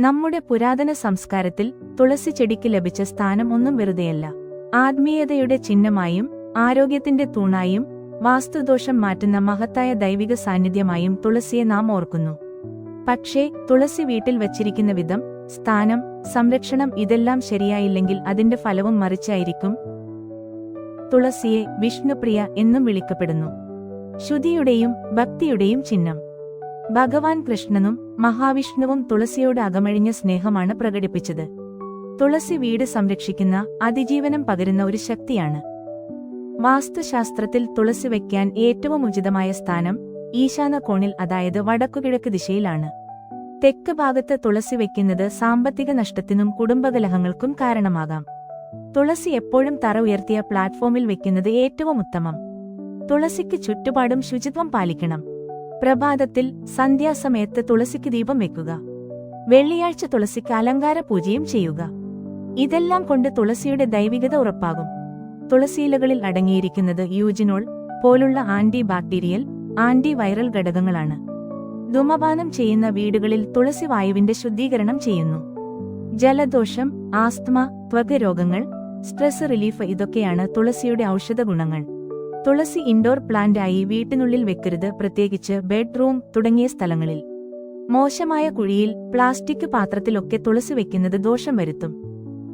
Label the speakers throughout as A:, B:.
A: നമ്മുടെ പുരാതന സംസ്കാരത്തിൽ തുളസി ചെടിക്ക് ലഭിച്ച സ്ഥാനം ഒന്നും വെറുതെയല്ല. ആത്മീയതയുടെ ചിഹ്നമായും ആരോഗ്യത്തിന്റെ തൂണായും വാസ്തുദോഷം മാറ്റുന്ന മഹത്തായ ദൈവിക സാന്നിധ്യമായും തുളസിയെ നാം ഓർക്കുന്നു. പക്ഷേ തുളസി വീട്ടിൽ വച്ചിരിക്കുന്ന വിധം സ്ഥാനം സംരക്ഷണം ഇതെല്ലാം ശരിയായില്ലെങ്കിൽ അതിന്റെ ഫലവും മറിച്ചായിരിക്കും. തുളസിയെ വിഷ്ണുപ്രിയ എന്നും വിളിക്കപ്പെടുന്നു. ശുദ്ധിയുടെയും ഭക്തിയുടെയും ചിഹ്നം. ഭഗവാൻ കൃഷ്ണനും മഹാവിഷ്ണുവും തുളസിയോട് അകമഴിഞ്ഞ സ്നേഹമാണ് പ്രകടിപ്പിച്ചത്. തുളസി വീട് സംരക്ഷിക്കുന്ന അതിജീവനം പകരുന്ന ഒരു ശക്തിയാണ്. വാസ്തുശാസ്ത്രത്തിൽ തുളസി വയ്ക്കാൻ ഏറ്റവും ഉചിതമായ സ്ഥാനം ഈശാന കോണിൽ അതായത് വടക്കുകിഴക്ക് ദിശയിലാണ്. തെക്ക് ഭാഗത്ത് തുളസി വയ്ക്കുന്നത് സാമ്പത്തിക നഷ്ടത്തിനും കുടുംബകലഹങ്ങൾക്കും കാരണമാകാം. തുളസി എപ്പോഴും തറ ഉയർത്തിയ പ്ലാറ്റ്ഫോമിൽ വെക്കുന്നത് ഏറ്റവും ഉത്തമം. തുളസിക്ക് ചുറ്റുപാടും ശുചിത്വം പാലിക്കണം. പ്രഭാതത്തിൽ സന്ധ്യാസമയത്ത് തുളസിക്ക് ദീപം വെക്കുക. വെള്ളിയാഴ്ച തുളസിക്ക് അലങ്കാര പൂജയും ചെയ്യുക. ഇതെല്ലാം കൊണ്ട് തുളസിയുടെ ദൈവികത ഉറപ്പാകും. തുളസിയിലകളിൽ അടങ്ങിയിരിക്കുന്നത് യൂജിനോൾ പോലുള്ള ആന്റി ബാക്ടീരിയൽ ആന്റി വൈറൽ ഘടകങ്ങളാണ്. ധൂമപാനം ചെയ്യുന്ന വീടുകളിൽ തുളസി വായുവിന്റെ ശുദ്ധീകരണം ചെയ്യുന്നു. ജലദോഷം ആസ്ത്മ ത്വകരോഗങ്ങൾ സ്ട്രെസ് റിലീഫ് ഇതൊക്കെയാണ് തുളസിയുടെ ഔഷധ ഗുണങ്ങൾ. തുളസി ഇൻഡോർ പ്ലാന്റായി വീട്ടിനുള്ളിൽ വെക്കരുത് പ്രത്യേകിച്ച് ബെഡ്റൂം തുടങ്ങിയ സ്ഥലങ്ങളിൽ. മോശമായ കുഴിയിൽ പ്ലാസ്റ്റിക് പാത്രത്തിലൊക്കെ തുളസി വെക്കുന്നത് ദോഷം വരുത്തും.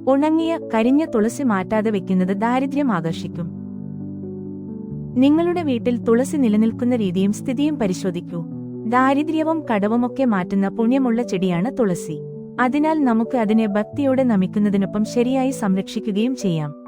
A: ഉണങ്ങിയ കരിഞ്ഞ തുളസി മാറ്റാതെ വെക്കുന്നത് ദാരിദ്ര്യം ആകർഷിക്കും. നിങ്ങളുടെ വീട്ടിൽ തുളസി നിലനിൽക്കുന്ന രീതിയും സ്ഥിതിയും പരിശോധിക്കൂ. ദാരിദ്ര്യവും കടവുമൊക്കെ മാറ്റുന്ന പുണ്യമുള്ള ചെടിയാണ് തുളസി. അതിനാൽ നമുക്ക് അതിനെ ഭക്തിയോടെ നമിക്കുന്നതിനൊപ്പം ശരിയായി സംരക്ഷിക്കുകയും ചെയ്യാം.